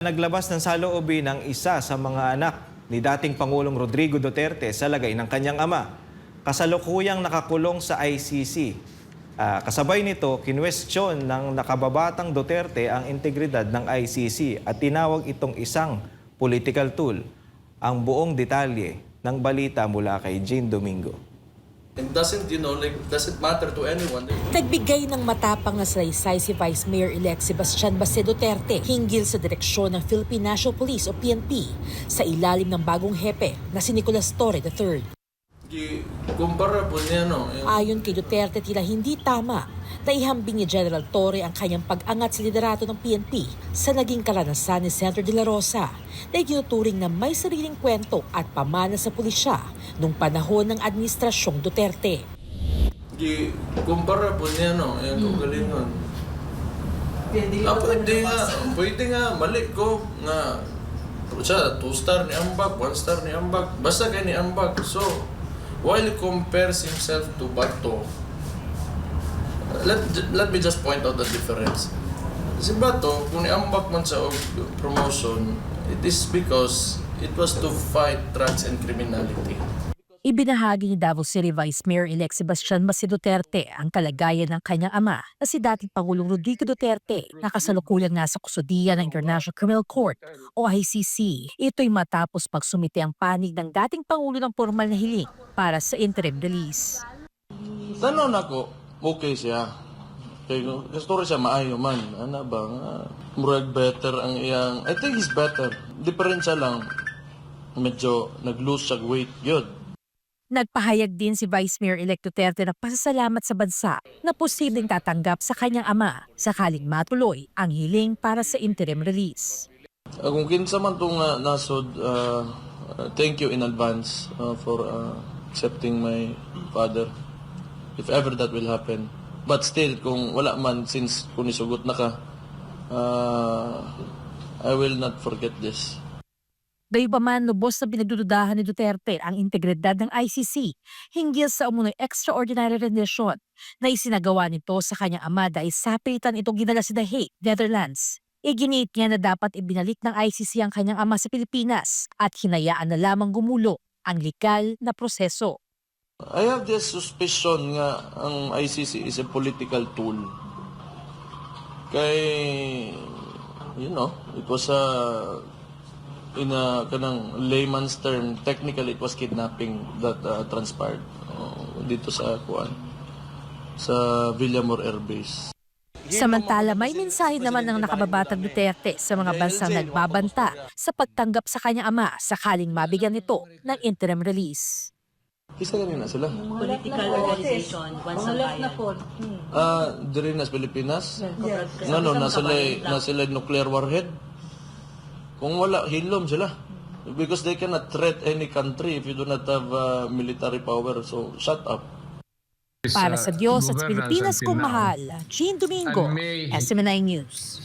Naglabas ng saloobin ng isa sa mga anak ni dating Pangulong Rodrigo Duterte sa lagay ng kanyang ama. Kasalukuyang nakakulong sa ICC. Ah, kasabay nito, kinwestiyon ng nakababatang Duterte ang integridad ng ICC at tinawag itong isang political tool. Ang buong detalye ng balita mula kay Jane Domingo. It doesn't, you know, like, doesn't matter to anyone. Nagbigay ng matapang na salaysay si Vice Mayor-elect Sebastian Baste Duterte hinggil sa direksyon ng Philippine National Police o PNP sa ilalim ng bagong hepe na si Nicolas Torre III. Di, comparable niya, no? Yung, Ayon kay Duterte tila hindi tama na ihambing ni General Torre ang kanyang pag-angat sa liderato ng PNP sa naging karanasan ni Senator De La Rosa na iginuturing na may sariling kwento at pamana sa pulisya nung panahon ng administrasyong Duterte. di, comparable niya, no? Yung kagalingon. Ah, pwede nga, pwede nga, mali ko nga siya, two star ni Ambag, one star ni Ambag, basta kay ni Ambag. So, while compares himself to Bato, let, let me just point out the difference. Si Bato, kung ni Ambag man sa promotion, it is because it was to fight drugs and criminality. Ibinahagi ni Davao City Vice Mayor-elect Sebastian Masi Duterte ang kalagayan ng kanyang ama na si dating Pangulong Rodrigo Duterte na kasalukuyan nasa kusudiya ng International Criminal Court o ICC. Ito'y matapos pagsumite ang panig ng dating Pangulo ng formal na hiling para sa interim release. Tanon ako, okay siya. Kaya ko, story siya maayo man. Ano ba nga, murag better ang iyang, I think he's better. Diferensya lang, medyo nag-lose siya weight, yun. Nagpahayag din si Vice Mayor-elect Duterte na pasasalamat sa bansa na posibleng tatanggap sa kanyang ama sakaling matuloy ang hiling para sa interim release. Uh, kung kinsa man itong uh, nasod, uh, uh, thank you in advance uh, for uh, accepting my father. If ever that will happen. But still, kung wala man, since kung nisugot na ka, uh, I will not forget this. Dayo pa man lubos na pinagdududahan ni Duterte ang integridad ng ICC hinggil sa umunoy extraordinary rendition na isinagawa nito sa kanyang ama dahil sapilitan itong ginala sa The Hague, Netherlands. Iginiit niya na dapat ibinalik ng ICC ang kanyang ama sa Pilipinas at hinayaan na lamang gumulo ang legal na proseso. I have this suspicion nga ang ICC is a political tool. Kay, you know, it was a, in a kanang layman's term, technically it was kidnapping that uh, transpired uh, dito sa kuan sa Villamor Air Base. Samantala, may mensahe naman ng nakababatang Duterte sa mga bansang nagbabanta sa pagtanggap sa kanyang ama sakaling mabigyan nito ng interim release. Kisa ganun na sila. political organization, once a bayan. Ah, diri na sa Pilipinas. Ngano, na sila, na sila nuclear warhead. Kung wala, hilom sila. Because they cannot threat any country if you do not have uh, military power. So, shut up. Para sa Diyos at sa Pilipinas kung mahal, Jean Domingo, SMNI News.